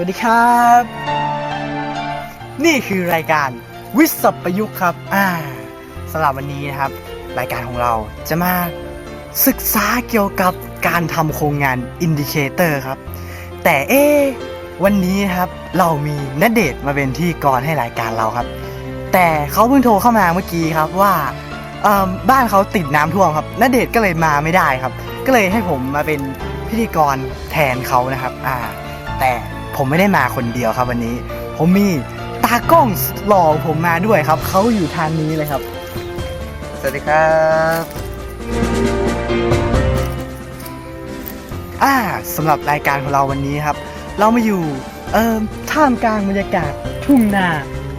วัสดีครับ นี่คือรายการวิสัประยุกต์ครับอ่าสำหรับวันนี้นะครับ รายการของเราจะมาศึกษาเกี่ยวกับการทำโครงงานอินดิเคเตอร์ครับ แต่เอ๊วันนี้นครับเรามีนเดชน์มาเป็นที่กรให้รายการเราครับ แต่เขาเพิ่งโทรเข้ามาเมื่อกี้ครับว่าเอิ่มบ้านเขาติดน้ำท่วมครับนเดชน์ก็เลยมาไม่ได้ครับ ก็เลยให้ผมมาเป็นพิธีกรแทนเขานะครับ อ่า แต่ ผมไม่ได้มาคนเดียวครับวันนี้ ผมมีตากล้องหล่อผมมาด้วยครับ เขาอยู่ทางนี้เลยครับ สวัสดีครับอ่าสำหรับรายการของเราวันนี้ครับ เรามาอยู่เอ่อท่ามกลางบรรยากาศทุ่งนา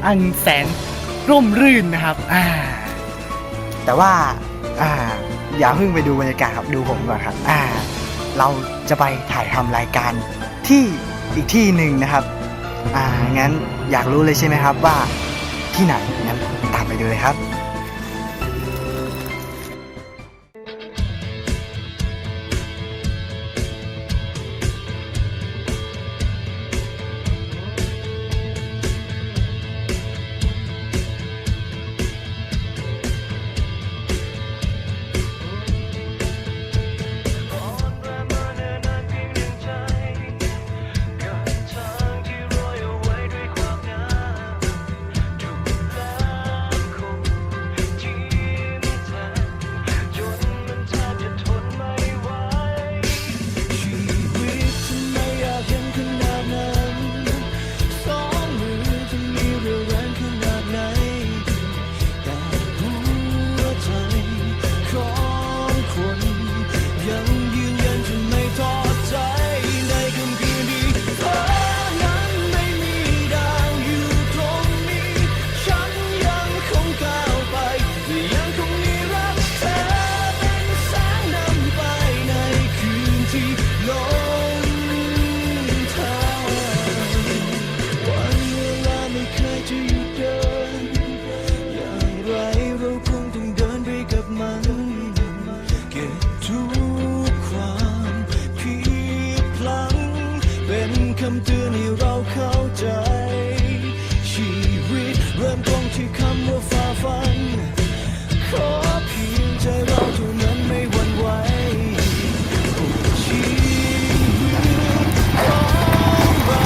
อันแสนร่มรื่นนะครับอ่าแต่ว่าอ่าอย่าเพิ่งไปดูบรรยากาศครับดูผมก่อนครับอ่า เราจะไปถ่ายทำรายการที่ อีกที่หนึ่งนะครับ อ่างั้นอยากรู้เลยใช่ไหมครับว่าที่ไหนงั้นตามไปดูเลยครับ เป็นคำเตือนให้เราเข้าใจ ชีวิตเริ่มต้นที่คำว่าฝ่าฟัน ขอเพียงใจเราเท่านั้นไม่หวั่นไหวชีวิตของเรา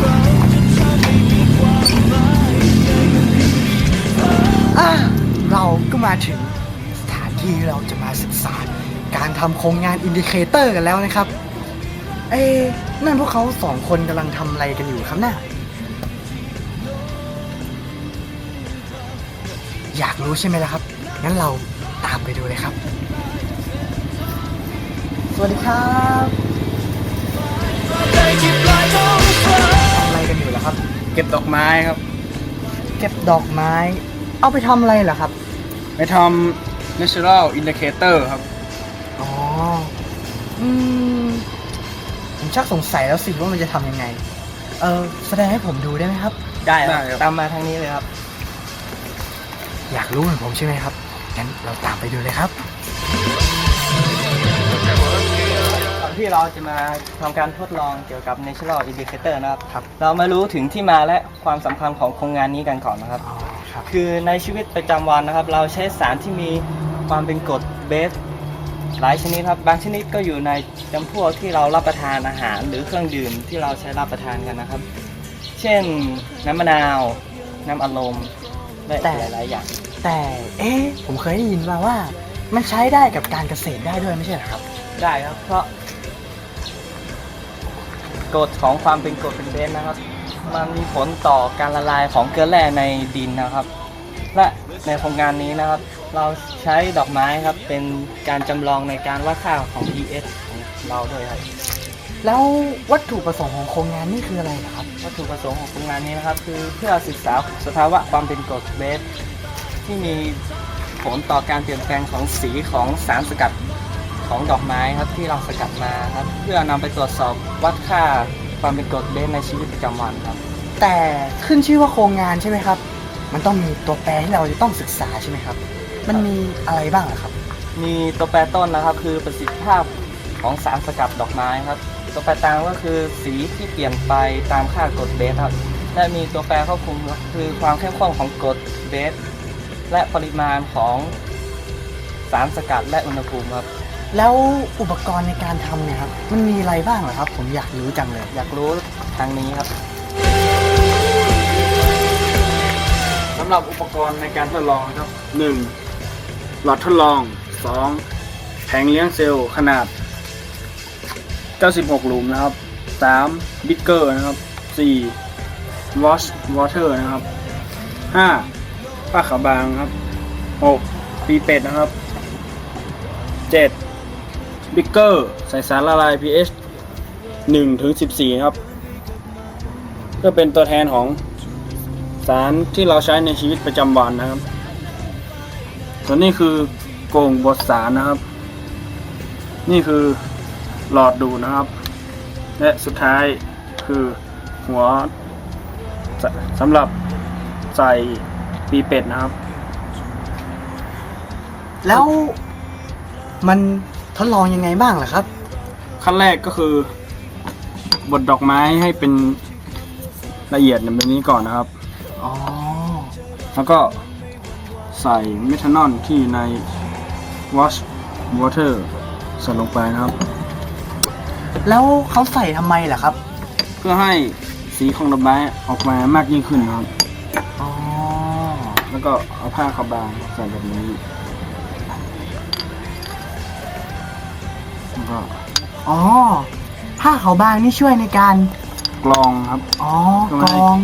เราจะทำให้มีความหมายในวันนี้อะเราก็มาถึงสถานที่เราจะมาศึกษา การทำโครงงานอินดิเคเตอร์กันแล้วนะครับ เอ๊ะนั่นพวกเขาสองคนกำลังทำอะไรกันอยู่ครับน่ะอยากรู้ใช่ไหมล่ะครับ งั้นเราตามไปดูเลยครับ สวัสดีครับทำอะไรกันอยู่ล่ะครับ เก็บดอกไม้ครับ เก็บดอกไม้ เอาไปทำอะไรเหรอครับ ไปทำ natural indicator ครับ อ๋อ อืมผม ชักสงสัยแล้วสิว่ามันจะทำยังไง เออแสดงให้ผมดูได้ไหมครับได้ครับ ตามมาทางนี้เลยครับ อยากรู้เหมือนผมใช่ไหมครับ งั้นเราตามไปดูเลยครับ ก่อนที่เราจะมาทำการทดลองเกี่ยวกับ Natural Indicator นะครับเรามารู้ถึงที่มาและความสำคัญของโครงงานนี้กันก่อนนะครับ อ๋อคครับ คือในชีวิตประจำวันนะครับ เราใช้สารที่มีความเป็นกรดเบส หลายชนิดครับ บางชนิดก็อยู่ในจำพวกที่เรารับประทานอาหารหรือเครื่องดื่มที่เราใช้รับประทานกันนะครับ เช่นน้ำมะนาว น้ำอัดลมและแต่อีกหลายๆอย่าง แต่ เอ๊ะ ผมเคยได้ยินมาว่า มันใช้ได้กับการเกษตรได้ด้วยไม่ใช่เหรอครับ ได้ครับ เพราะกฎของความเป็นกรดเป็นเบสนะครับ มันมีผลต่อการละลายของเกลือแร่ในดินนะครับ และในโครงการนี้นะครับ เราใช้ดอกไม้ครับเป็นการจำลองในการวัดค่าของ pH ของเราด้วยครับ แล้ววัตถุประสงค์ของโครงงานนี่คืออะไรเหรอครับ วัตถุประสงค์ของโครงงานนี้นะครับ คือเพื่อศึกษาสภาวะความเป็นกรดเบสที่มีผลต่อการเปลี่ยนแปลงของสีของสารสกัดของดอกไม้ครับที่เราสกัดมาครับ เพื่อนำไปตรวจสอบวัดค่าความเป็นกรดเบสในชีวิตประจำวันครับ แต่ขึ้นชื่อว่าโครงงานใช่ไหมครับ มันต้องมีตัวแปรที่เราจะต้องศึกษาใช่ไหมครับ มันมีอะไรบ้างเหรอครับ มีตัวแปรต้นนะครับคือประสิทธิภาพของสารสกัดดอกไม้ครับ ตัวแปรตามก็คือสีที่เปลี่ยนไปตามค่ากรดเบสครับ และมีตัวแปรควบคุมก็คือความเข้มข้นของกรดเบส และปริมาณของสารสกัดและอุณหภูมิครับ แล้วอุปกรณ์ในการทำเนี่ยครับ มันมีอะไรบ้างเหรอครับ ผมอยากรู้จังเลย อยากรู้ทางนี้ครับสำหรับอุปกรณ์ในการทดลองนะครับ 1. หลอดทดลอง 2. แผงเลี้ยงเซลล์ขนาด 96 หลุมนะครับ 3. บิ๊กเกอร์นะครับ 4. wash water นะครับ 5. ผ้าขาวบางครับ 6. ปีเป็ดนะครับ 7. บิ๊กเกอร์ใส่สารละลาย pH 1ถึง14 ครับก็เป็นตัวแทนของสารที่เราใช้ในชีวิตประจำวันนะครับ ส่วนนี้คือโก่งบดสารนะครับ นี่คือหลอดดูดนะครับ และสุดท้ายคือหัวสสำหรับใส่ปีเป็ดนะครับ แล้วมันทดลองยังไงบ้างล่ะครับ ขั้นแรกก็คือบดดอกไม้ให้เป็นละเอียดแบบนี้ก่อนนะครับ อ๋อ แล้วก็ ใส่เมทานอลที่ใน wash water ใส่ลงไปนะครับ แล้วเขาใส่ทำไมล่ะครับ เพื่อให้สีของดอกไม้ออกมามากยิ่งขึ้นนะครับ อ๋อ แล้วก็เอาผ้าขาวบางใส่แบบนี้แล้วก็อ๋อ ผ้าขาวบางนี่ช่วยในการ กรองครับ อ๋อ กรอง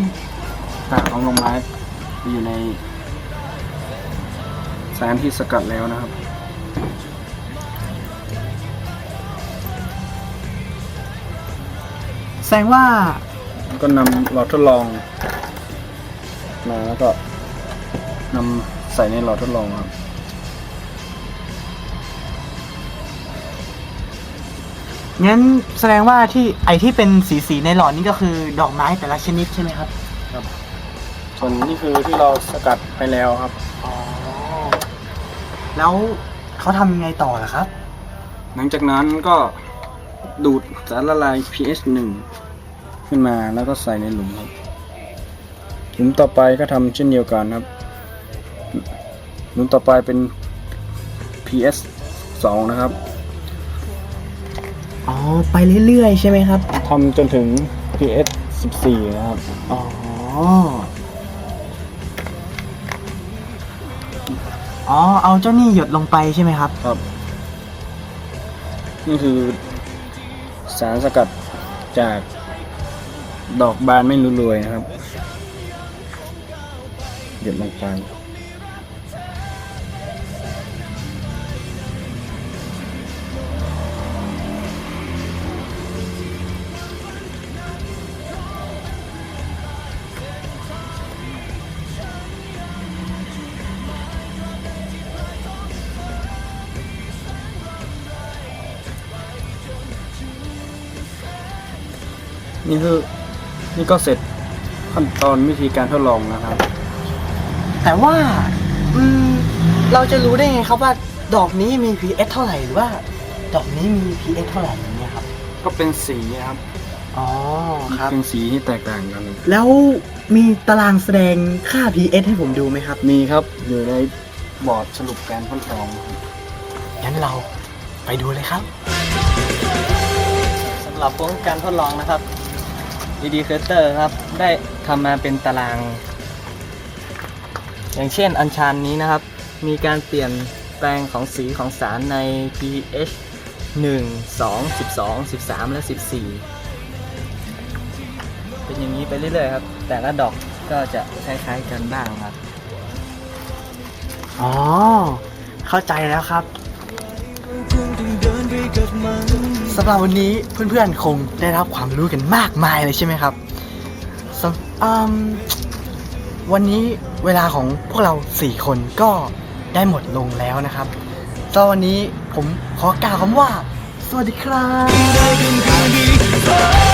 กากของดอกไม้ไปอยู่ใน สารที่สกัดแล้วนะครับ แสดงว่าก็นำหลอดทดลองมาแล้วก็นำใส่ในหลอดทดลองครับ งั้นแสดงว่าที่ไอที่เป็นสีสีๆในหลอดนี่ก็คือดอกไม้แต่ละชนิดใช่ไหมครับ ส่วนนี่คือที่เราสกัดไปแล้วครับ อ๋อ แล้วเขาทำยังไงต่อล่ะครับ หลังจากนั้นก็ดูดสารละลาย pH 1 ขึ้นมาแล้วก็ใส่ในหลุมครับ หลุมต่อไปก็ทำเช่นเดียวกันครับ หลุมต่อไปเป็น pH 2 นะครับ อ๋อ ไปเรื่อยๆ ใช่ไหมครับ ทำจนถึง pH 14 นะครับ อ๋อ อ๋อ เอาเจ้านี่หยดลงไปใช่ไหมครับ ครับ นี่คือสารสกัดจากดอกบานไม่รู้รวยนะครับ หยดลงไป นี่คือนี่ก็เสร็จขั้นตอนวิธีการทดลองนะครับ แต่ว่าอืมเราจะรู้ได้ไงครับว่าดอกนี้มี pH เท่าไหร่หรือว่า ดอกนี้มี pH เท่าไหร่อย่างเงี้ยครับ ก็เป็นสีนะครับอ๋อครับ เป็นสีที่แตกต่างกัน แล้วมีตารางแสดงค่า PS ให้ผมดูไหมครับ มีครับอยู่ในบอร์ดสรุปการทดลองงั้นเราไปดูเลยครับสำหรับผลการทดลองนะครับ ED c u r t e r ครับ ได้ทำมาเป็นตาราง อย่างเช่นอัญชันนี้นะครับ มีการเปลี่ยนแปลงของสีของสารใน pH 1 2 12 13 และ 14 เป็นอย่างนี้ไปเรื่อยๆครับ แต่ละดอกก็จะคล้ายๆกันบ้างครับ อ๋อ เข้าใจแล้วครับ สำหรับวันนี้เพื่อนๆคงได้รับความรู้กันมากมายเลยใช่ไหมครับวันนี้เวลาของพวกเราสี่คนก็ได้หมดลงแล้วนะครับสำหรับวันนี้ผมขอกล่าวคำว่า สวัสดีครับ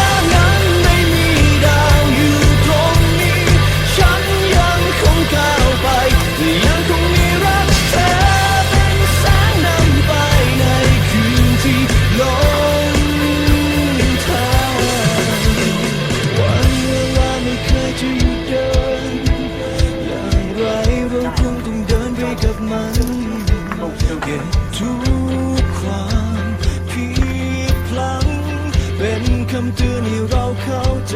ที่เก็บทุกความผิดพลังเป็นคำเตือนให้เราเข้าใจ